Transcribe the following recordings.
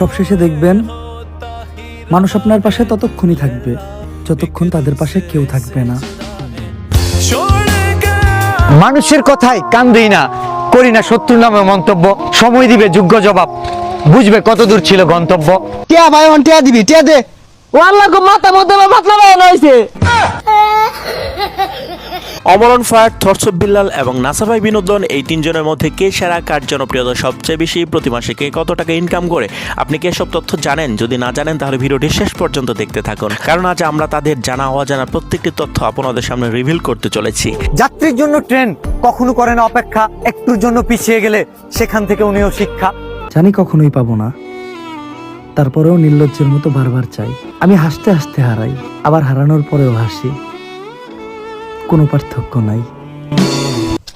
সবশেষে দেখবেন মানুষ আপনার পাশে ততক্ষণই থাকবে যতক্ষণ তাদের পাশে কেউ থাকবে না। মানুষের কথায় কান দিই না করি না শত্রু নামে মন্তব্য সময় দিবে যোগ্য জবাব বুঝবে কত দূর ছিল গন্তব্য। টিয়া ভাই টিয়া দিবি টিয়া দে। ও আল্লাহ গো মাথা মধ্যে মাতলা বানানো হয়েছে। অমরণ ফায়ার থর্স বিল্লাল এবং নাসাভাই বিনোদন এই তিনজনের মধ্যে কে সেরা কার জনপ্রিয়তা সবচেয়ে বেশি প্রতি মাসে কে কত টাকা ইনকাম করে আপনি কি এসব তথ্য জানেন? যদি না জানেন তাহলে ভিডিওটি শেষ পর্যন্ত দেখতে থাকুন। কারণ আজ আমরা তাদের জানা অজানা প্রত্যেকটি তথ্য আপনাদের সামনে রিভিল করতে চলেছি। যাত্রীর জন্য ট্রেন কখনো করে না অপেক্ষা একটুর জন্য পিছিয়ে গেলে সেখান থেকে উনিও শিক্ষা। জানি কখনোই পাবো না। তারপরেও নির্লজ্জের মতো বারবার চাই। আমি হাসতে হাসতে হারাই আবার হারানোর পরেও হাসি। কোনো পার্থক্য নাই।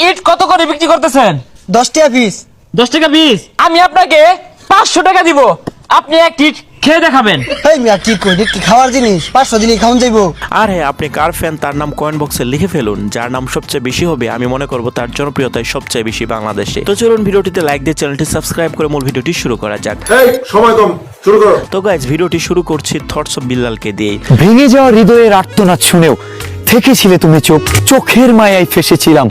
ইট কত করে বিক্রি করতেছেন? দশ টিয়া পিস দশ টাকা পিস আমি আপনাকে পাঁচশো টাকা দিব। আপনি এক ইট খেয়ে দেখাবেন। এই মিয়া কি কই কি খাওয়ার জিনিস? পাঁচশো দিনই খাওয়ান যাইবো। আর আপনি কার ফ্যান তার নাম কয়েন বক্সে লিখে ফেলুন যার নাম সবচেয়ে বেশি হবে। আমি মনে করব তার জনপ্রিয়তাই সবচেয়ে বেশি বাংলাদেশে। তো চলুন ভিডিওটিতে লাইক দিয়ে চ্যানেলটি সাবস্ক্রাইব করে মূল ভিডিওটি শুরু করা যাক। এই সময় কম শুরু করো। তো গাইজ ভিডিওটি শুরু করছি থটস অফ বিল্লালকে দিয়ে ভেঙে যাওয়া হৃদয়ের আর্তনাদ শুনেও থেকেছিলে তুমি চোখ চোখের মায়ায় ফেসেছিলাম।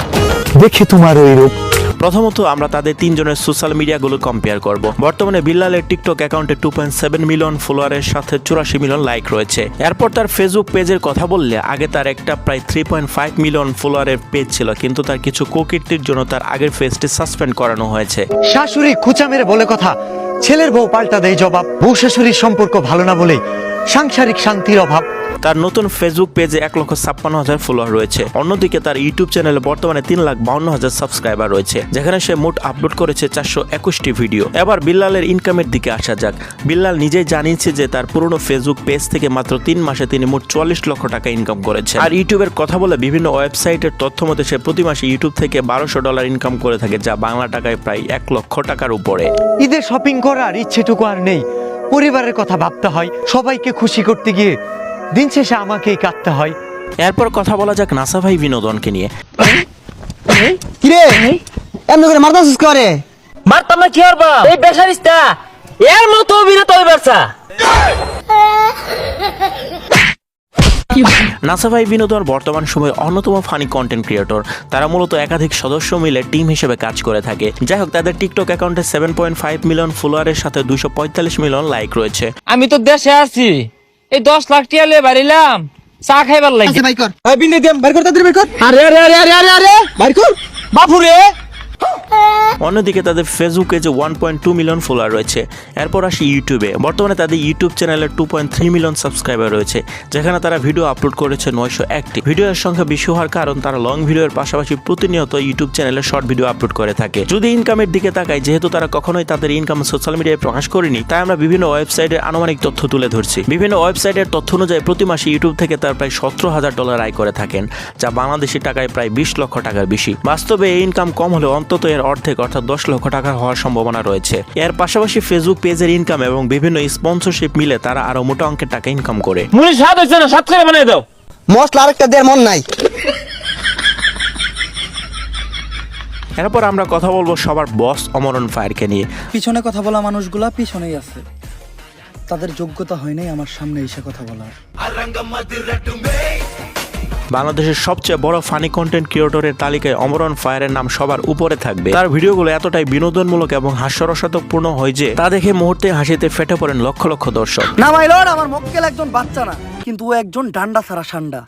দেখে তোমার ওই রূপ। প্রথমত আমরা তাদের তিনজনের সোশ্যাল মিডিয়াগুলো কম্পেয়ার করব। বর্তমানে বিল্লালের টিকটক অ্যাকাউন্টে টু পয়েন্ট সেভেন মিলিয়ন ফলোয়ারের সাথে চুরাশি মিলিয়ন লাইক রয়েছে। এরপর তার ফেসবুক পেজের কথা বললে আগে তার একটা প্রায় থ্রি পয়েন্ট ফাইভ মিলিয়ন ফলোয়ারের পেজ ছিল কিন্তু তার কিছু কুকীর্তির জন্য তার আগের পেজটি সাসপেন্ড করানো হয়েছে। শাশুড়ি খুচা মেরে বলে কথা ছেলের বউ পাল্টা দেয় জবাব বউ শাশুড়ির সম্পর্ক ভালো না বলেই সাংসারিক শান্তির অভাব। তার নতুন ফেসবুক পেজে এক লক্ষ ছাপ্পান্ন হাজার ফলোয়ার রয়েছে। অন্যদিকে তার ইউটিউব চ্যানেলে বর্তমানে তিন লাখ বাউন্ন হাজার সাবস্ক্রাইবার রয়েছে, যেখানে সে মোট আপলোড করেছে চারশো একুশটি ভিডিও এবার বিল্লালের ইনকামের দিকে আসা যাক। বিল্লাল নিজেই জানিয়েছে যে তার পুরনো ফেসবুক পেজ থেকে মাত্র তিন মাসে তিনি মোট চুয়াল্লিশ লক্ষ টাকা ইনকাম করেছে আর ইউটিউবের কথা বলে বিভিন্ন ওয়েবসাইটের তথ্য মতে সে প্রতি মাসে ইউটিউব থেকে বারোশো ডলার ইনকাম করে থাকে, যা বাংলা টাকায় প্রায় এক লক্ষ টাকার উপরে। ঈদে শপিং করার ইচ্ছেটুকু আর নেই। পরিবারের কথা ভাবতে হয়, সবাইকে খুশি করতে গিয়ে দিন শেষে আমাকেই কাঁদতে হয়। এরপর কথা বলা যাক নাসা ভাই বিনোদনকে নিয়ে। কিরে? এমনি করে মারতাছিস করে? মারতাম না কি করবা এই বেসারিস্তা এর মতো অভিনেতা ওই ব্যবসা নাসা ভাই বিনোদন বর্তমান সময়ে অন্যতম ফানি কন্টেন্ট ক্রিয়েটর তারা মূলত একাধিক সদস্য মিলে টিম হিসেবে কাজ করে থাকে। যাই হোক তাদের টিকটক অ্যাকাউন্টে সেভেন পয়েন্ট ফাইভ মিলিয়ন ফলোয়ারের সাথে দুশো পঁয়তাল্লিশ মিলিয়ন লাইক রয়েছে। আমি তো দেশে আছি। এই দশ লাখ টিয়া লিয়ে বাড়িলাম। চা খাইবার লাগে। আচ্ছা ভাই কর। বিন্দু দিয়াম বাইর কর তাড়াতাড়ি বাইর কর। আরে আরে আরে আরে আরে আরে বাইর কর। বাপুরে। অন্যদিকে তাদের ফেসবুকে যে one point two million follower রয়েছে। এরপর আসি ইউটিউবে বর্তমানে তাদের ইউটিউব চ্যানেলে two point three million subscriber রয়েছে, যেখানে তারা ভিডিও আপলোড করেছে নয়শো একটি। ভিডিওর সংখ্যা বেশি হওয়ার কারণ তারা লং ভিডিওর পাশাপাশি প্রতিনিয়ত ইউটিউব চ্যানেলে শর্ট ভিডিও আপলোড করে থাকে। যদি ইনকামের দিকে তাকাই, যেহেতু তারা কখনোই তাদের ইনকাম সোশ্যাল মিডিয়ায় প্রকাশ করেনি, তাই আমরা বিভিন্ন ওয়েবসাইটের আনুমানিক তথ্য তুলে ধরছি। বিভিন্ন ওয়েবসাইটের তথ্য অনুযায়ী প্রতি মাসে ইউটিউব থেকে তার প্রায় সতেরো হাজার ডলার আয় করে থাকেন, যা বাংলাদেশি টাকায় প্রায় বিশ লক্ষ টাকার বেশি। বাস্তবে এই ইনকাম কম হলেও অন্তত এর অর্ধেক অর্থাৎ দশ লক্ষ টাকার হওয়ার সম্ভাবনা রয়েছে। এর পাশাপাশি ফেসবুক পেজের ইনকাম এবং বিভিন্ন স্পন্সরশিপ মিলে তারা আরও মোটা অঙ্কের টাকা ইনকাম করে। মুড়ি স্বাদ হচ্ছে না সাত করে বানিয়ে দাও। মশলা আরেকটা দেড় মন নাই। এরপর আমরা কথা বলব সবার বস অমরণ ফায়ারকে নিয়ে। পিছনে কথা বলা মানুষগুলা পিছনেই আছে। তাদের যোগ্যতা হয় নাই আমার সামনে এসে কথা বলার। বাংলাদেশের সবচেয়ে বড় ফানি কন্টেন্ট ক্রিয়েটরের তালিকায় অমরণ ফায়ারের নাম সবার উপরে থাকবে। তার ভিডিওগুলো এতটাই বিনোদনমূলক এবং হাস্যরসাত্মকপূর্ণ হয় যে তা দেখে মুহূর্তে হাসিতে ফেটে পড়েন লক্ষ লক্ষ দর্শক। না মাই লর্ড আমার মক্কেল একজন বাচ্চা না কিন্তু ও একজন ডান্ডা ছাড়া সান্ডা।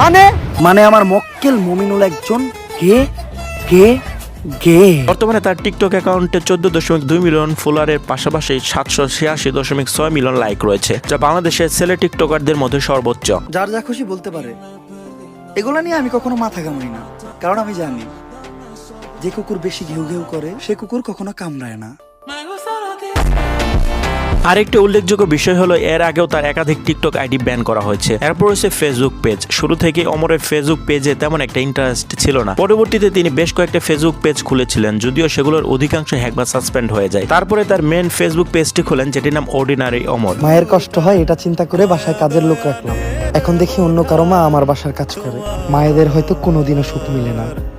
মানে? মানে আমার মক্কেল মমিনুল একজন গে গে? বর্তমানে তার টিকটক অ্যাকাউন্টে চোদ্দ দশমিক দুই মিলিয়ন ফলোয়ারের পাশাপাশি সাতশো ছিয়াশি দশমিক ছয় মিলিয়ন লাইক রয়েছে যা বাংলাদেশের ছেলে টিকটকারদের মধ্যে সর্বোচ্চ। যার যা খুশি বলতে পারে। এগুলো নিয়ে আমি কখনো মাথা কামাই না। কারণ আমি জানি যে কুকুর বেশি ঘেউ ঘেউ করে সে কুকুর কখনো কামড়ায় না। আরেকটি উল্লেখযোগ্য বিষয় হলো এর আগেও তার একাধিক টিকটক আইডি ব্যান করা হয়েছে। এরপর হচ্ছে ফেসবুক পেজ। শুরু থেকে অমরের ফেসবুক পেজে তেমন একটা ইন্টারেস্ট ছিল না। পরবর্তীতে তিনি বেশ কয়েকটা ফেসবুক পেজ খুলেছিলেন যদিও সেগুলোর অধিকাংশ হ্যাক বা সাসপেন্ড হয়ে যায়। তারপরে তার মেন ফেসবুক পেজটি খোলেন যেটির নাম অর্ডিনারি অমর মায়ের কষ্ট হয় এটা চিন্তা করে বাসায় কাজের লোক রাখলাম। এখন দেখি অন্য কারও মা আমার বাসার কাজ করে। মায়েদের হয়তো কোনোদিনও সুখ মিলে না।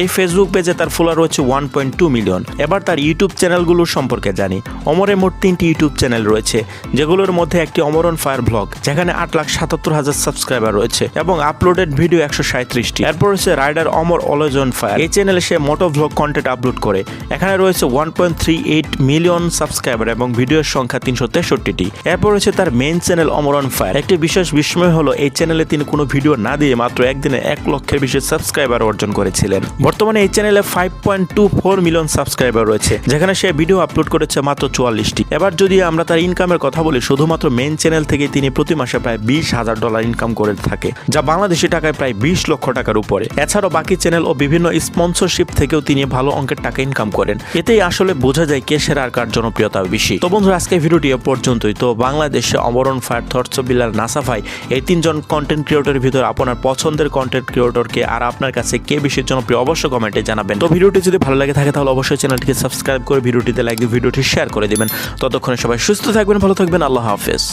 এই ফেসবুক পেজে তার ফলোয়ার রয়েছে ওয়ান পয়েন্ট টু মিলিয়ন এবার তার ইউটিউব চ্যানেলগুলোর সম্পর্কে জানি। অমরের মোট তিনটি ইউটিউব চ্যানেল রয়েছে, যেগুলোর মধ্যে একটি অমরন ফায়ার ব্লগ, যেখানে আট লাখ সাতাত্তর হাজার সাবস্ক্রাইবার রয়েছে, এবং আপলোডেড ভিডিও একশো সাঁত্রিশটি এরপর রয়েছে রাইডার অমর অলজন ফায়ার। এই চ্যানেলে সে মোটো ভ্লগ কন্টেন্ট আপলোড করে। এখানে রয়েছে one point three eight million subscriber এবং ভিডিওর সংখ্যা তিনশো তেষট্টিটি। এরপর রয়েছে তার মেইন চ্যানেল অমরন ফায়ার। একটি বিশেষ বিস্ময় হলো, এই চ্যানেলে তিনি কোনো ভিডিও না দিয়ে মাত্র একদিনে এক লক্ষের বেশি সাবস্ক্রাইবার অর্জন করেছিলেন। বর্তমানে এই চ্যানেলে five point two four million subscriber রয়েছে, যেখানে সে ভিডিও আপলোড করেছে মাত্র চুয়াল্লিশটি। এবার যদি আমরা তার ইনকামের কথা বলি, শুধুমাত্র মেইন চ্যানেল থেকে তিনি প্রতি মাসে প্রায় বিশ হাজার ডলার ইনকাম করে থাকে, যা বাংলাদেশি টাকায় প্রায় বিশ লক্ষ টাকার উপরে। এছাড়াও বাকি চ্যানেল ও বিভিন্ন স্পন্সরশিপ থেকেও তিনি ভালো অঙ্কের টাকা ইনকাম করেন। এতেই আসলে বোঝা যায় কে সেরা আর কার জনপ্রিয়তা বেশি। তো বন্ধুরা আজকে ভিডিওটি এ পর্যন্তই। তো বাংলাদেশে অমরণ ফায়ার থর্স বিল্লার নাসাফাই এই তিনজন কন্টেন্ট ক্রিয়েটরের ভিতর আপনার পছন্দের কন্টেন্ট ক্রিয়েটরকে আর আপনার কাছে কে বেশি জনপ্রিয় অবশ্যই কমেন্টে জানাবেন। তো ভিডিওটি যদি ভালো লাগে থাকে তাহলে অবশ্যই চ্যানেলটিকে সাবস্ক্রাইব করে ভিডিওটিতে লাইক দিয়ে ভিডিওটি শেয়ার করে দেবেন। ততক্ষণে সবাই সুস্থ থাকবেন, ভালো থাকবেন, আল্লাহ হাফেজ।